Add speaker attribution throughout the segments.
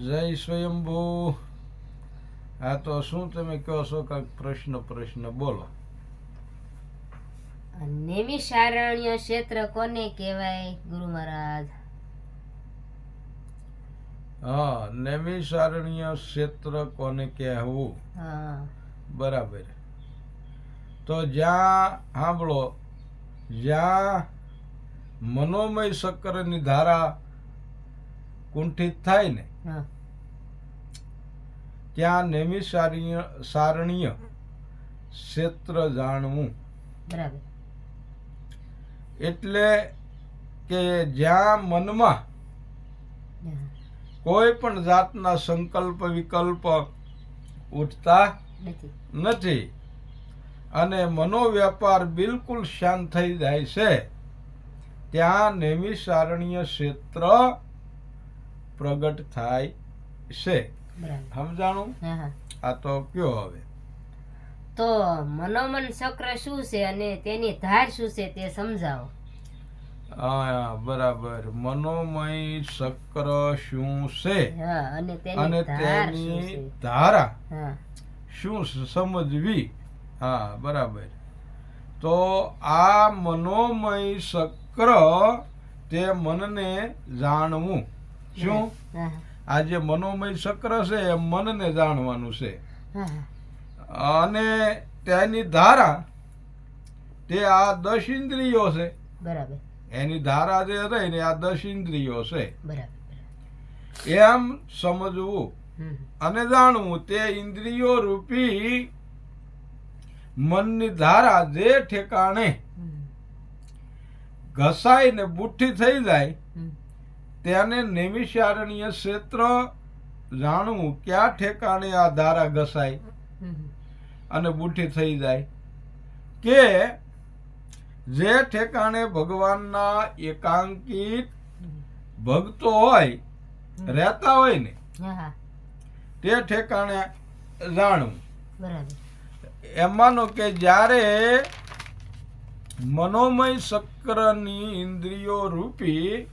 Speaker 1: જય સ્વયંભૂ. આ તો શું તમે કહો છો કાંઈક પ્રશ્ન પ્રશ્ન બોલો.
Speaker 2: નૈમિષારણ્ય ક્ષેત્ર કોને કહેવાય ગુરુ મહારાજ?
Speaker 1: હા નૈમિષારણ્ય ક્ષેત્ર કોને કહેવું? બરાબર. તો જ્યાં સાંભળો જ્યાં મનોમય શક્કરની ધારા કુંઠિત થાય ને
Speaker 2: હા
Speaker 1: ત્યાં નૈમિષારણ્ય સારણ્ય ક્ષેત્ર જાણવું.
Speaker 2: બરાબર.
Speaker 1: એટલે કે જ્યાં મનમાં કોઈ પણ જાતના સંકલ્પ વિકલ્પ ઉઠતા
Speaker 2: નથી.
Speaker 1: નથી. અને મનોવ્યાપાર બિલકુલ શાંત થઈ જાય છે. ત્યાં નૈમિષારણ્ય ક્ષેત્ર પ્રગટ થાય છે. સમજાણું? આ તો કયો હવે?
Speaker 2: તો મનોમન ચક્ર શું છે અને તેની ધાર શું છે તે સમજાવો.
Speaker 1: હા બરાબર. મનોમય ચક્ર શું છે?
Speaker 2: અને તેની ધારા શું
Speaker 1: સમજવી? હા બરાબર. તો આ મનોમય ચક્ર તે મનને જાણવું. શું? આ જે મનોમય ચક્ર છે એ મનને જાણવાનું છે. અને તેની ધારા તે આ દસ ઇન્દ્રિયો છે.
Speaker 2: બરાબર.
Speaker 1: એની ધારા જે રહી ને આ દસ ઇન્દ્રિયો છે. એમ સમજવું અને જાણવું તે ઇન્દ્રિયો રૂપી મનની ધારા જે ઠેકાણે
Speaker 2: ઘસાઈ
Speaker 1: ઘસાઈને બુઠ્ઠી થઈ જાય તેને નૈમિષારણ્ય ક્ષેત્ર જાણવું ક્યાં ઠેકાણે આ ધારા ઘસાય? અને બુઠી થઈ જાય. કે જે ઠેકાણે ભગવાનના એકાંકિત ભક્તો હોય રહેતા હોય ને તે ઠેકાણે જાણવું. એમાનો કે જ્યારે મનોમય ચક્રની ઇન્દ્રિયો રૂપી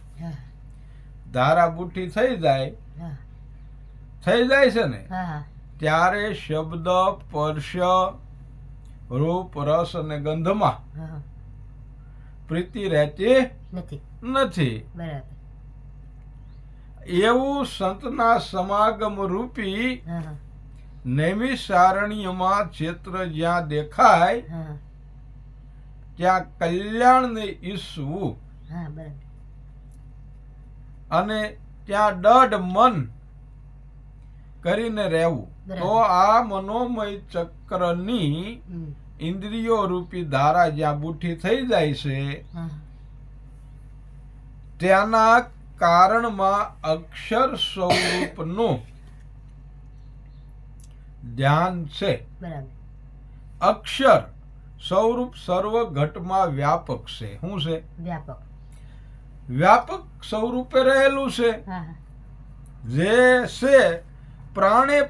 Speaker 1: ધારા બુઠ્ઠી થઈ જાય થઈ જાય છે ને ત્યારે શબ્દ સ્પર્શ રૂપ રસ અને ગંધમાં પ્રીતિ રહેતી
Speaker 2: નથી.
Speaker 1: એવું સંતના સમાગમ રૂપી નૈમિષારણ્યમાં ક્ષેત્ર જ્યાં દેખાય ત્યાં કલ્યાણને ઈસવું
Speaker 2: બરાબર.
Speaker 1: અને ત્યાં દઢ મન કરીને રહેવું. તો આ મનોમય ચક્રની ઇન્દ્રિયો રૂપી ધારા જ્યાં બુઠી થઈ જાય છે ત્યાંના કારણમાં અક્ષર સ્વરૂપનું ધ્યાન છે. અક્ષર સ્વરૂપ સર્વ ઘટમાં વ્યાપક છે. શું છે?
Speaker 2: વ્યાપક.
Speaker 1: વ્યાપક સ્વરૂપે રહેલું છે. જે છે પ્રાણે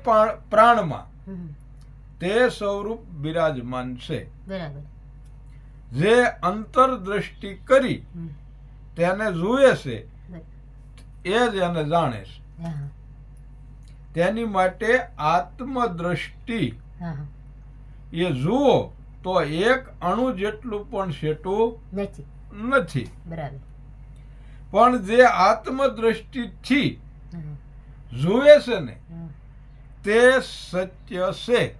Speaker 1: પ્રાણમાં. તે સ્વરૂપ બિરાજમાન છે.
Speaker 2: બરાબર.
Speaker 1: જે અંતરદ્રષ્ટિ કરી તેને જુએ છે એ જ એને જાણે છે. તેની માટે આત્મદ્રષ્ટિ એ જુઓ તો એક અણુ જેટલું પણ શેટું
Speaker 2: નથી.
Speaker 1: નથી.
Speaker 2: બરાબર.
Speaker 1: પણ જે આત્મદ્રષ્ટિથી જુએ છે ને તે સત્ય છે.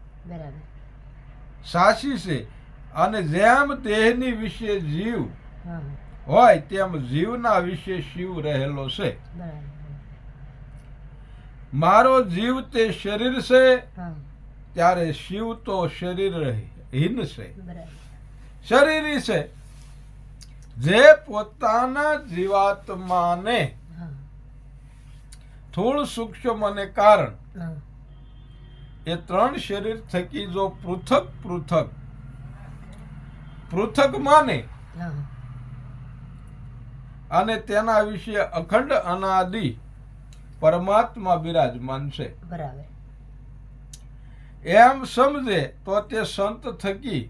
Speaker 1: સાચી છે. અને જેમ દેહની વિશે જીવ હોય તેમ જીવના વિશે શિવ રહેલો છે. મારો જીવ તે શરીર છે ત્યારે શિવ તો શરીર હીન છે. શરીરી છે. જે પોતાના જીવાત્માને સ્થૂળ સૂક્ષ્મ અને કારણ એ ત્રણ શરીર થકી જો પૃથક પૃથક પૃથક માને અને તેના વિશે અખંડ અનાદિ પરમાત્મા બિરાજમાન છે.
Speaker 2: બરાબર.
Speaker 1: એમ સમજે તો તે સંત થકી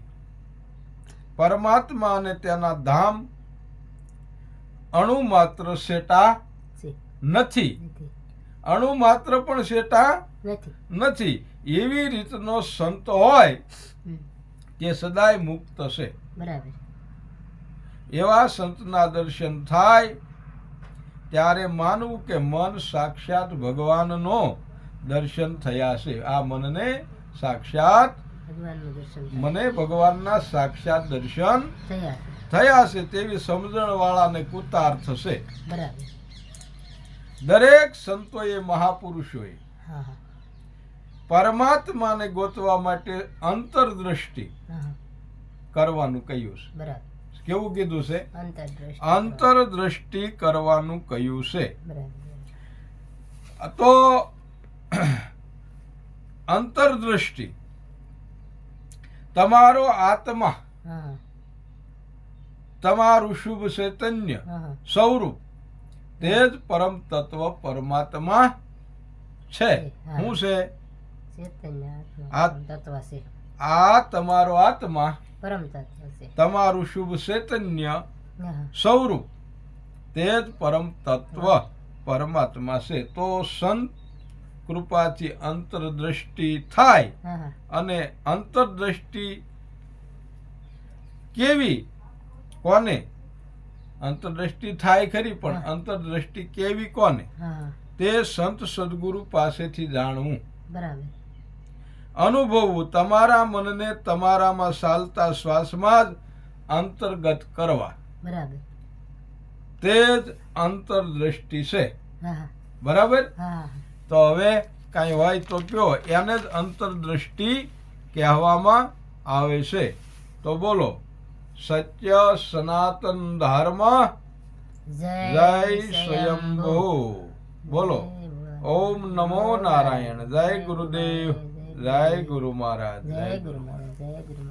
Speaker 1: પરમાત્મા અને તેના ધામ અણુ માત્ર
Speaker 2: શેટા
Speaker 1: નથી. અણુ માત્ર પણ શેટા
Speaker 2: નથી.
Speaker 1: એવી રીતનો સંત હોય. તે સદાય મુક્ત છે. એવા સંતના દર્શન થાય ત્યારે માનવું કે મન સાક્ષાત ભગવાનનો દર્શન થયા છે. આ મનને સાક્ષાત. મને ભગવાનના સાક્ષાત દર્શન
Speaker 2: થયા.
Speaker 1: થયા છે તેવી સમજણ વાળાને છે.
Speaker 2: બરાબર.
Speaker 1: દરેક સંતોએ મહાપુરુષોએ પરમાત્માને ગોતવા માટે અંતરદ્રષ્ટિ કરવાનું કહ્યું છે. કેવું કીધું છે?
Speaker 2: અંતરદ્રષ્ટિ
Speaker 1: કરવાનું કહ્યું છે. તો અંતરદ્રષ્ટિ તમારો આત્મા તમારું શુભ ચૈતન્ય સ્વરૂપ તે જ પરમ તત્વ પરમાત્મા છે.
Speaker 2: હું.
Speaker 1: શું છે? આ- તમારો આત્મા
Speaker 2: પરમ તત્વ છે.
Speaker 1: તમારું શુભ ચૈતન્ય સ્વરૂપ તે જ પરમ તત્વ પરમાત્મા છે. તો સંત કૃપાથી અંતરદ્રષ્ટિ થાય અને અંતરદ્રષ્ટિ કેવી? કોને? અંતરદ્રષ્ટિ થાય ખરી પણ અંતરદ્રષ્ટિ કેવી કોને? તે સંત સદગુરુ પાસેથી જાણવું. અનુભવવું. તમારા મનને તમારામાં ચાલતા શ્વાસમાં જ અંતર્ગત કરવા. તે જ અંતરદ્રષ્ટિ છે. બરાબર? તો હવે કાંઈ હોય તો કયો. એને જ અંતરદ્રષ્ટિ કહેવામાં આવે છે. તો બોલો. સત્ય સનાતન ધર્મ જય સ્વયંભૂ બોલો ઓમ નમો નારાયણ જય ગુરુદેવ જય ગુરુ મહારાજ
Speaker 2: જય ગુરુ મહારાજ જય ગુરુ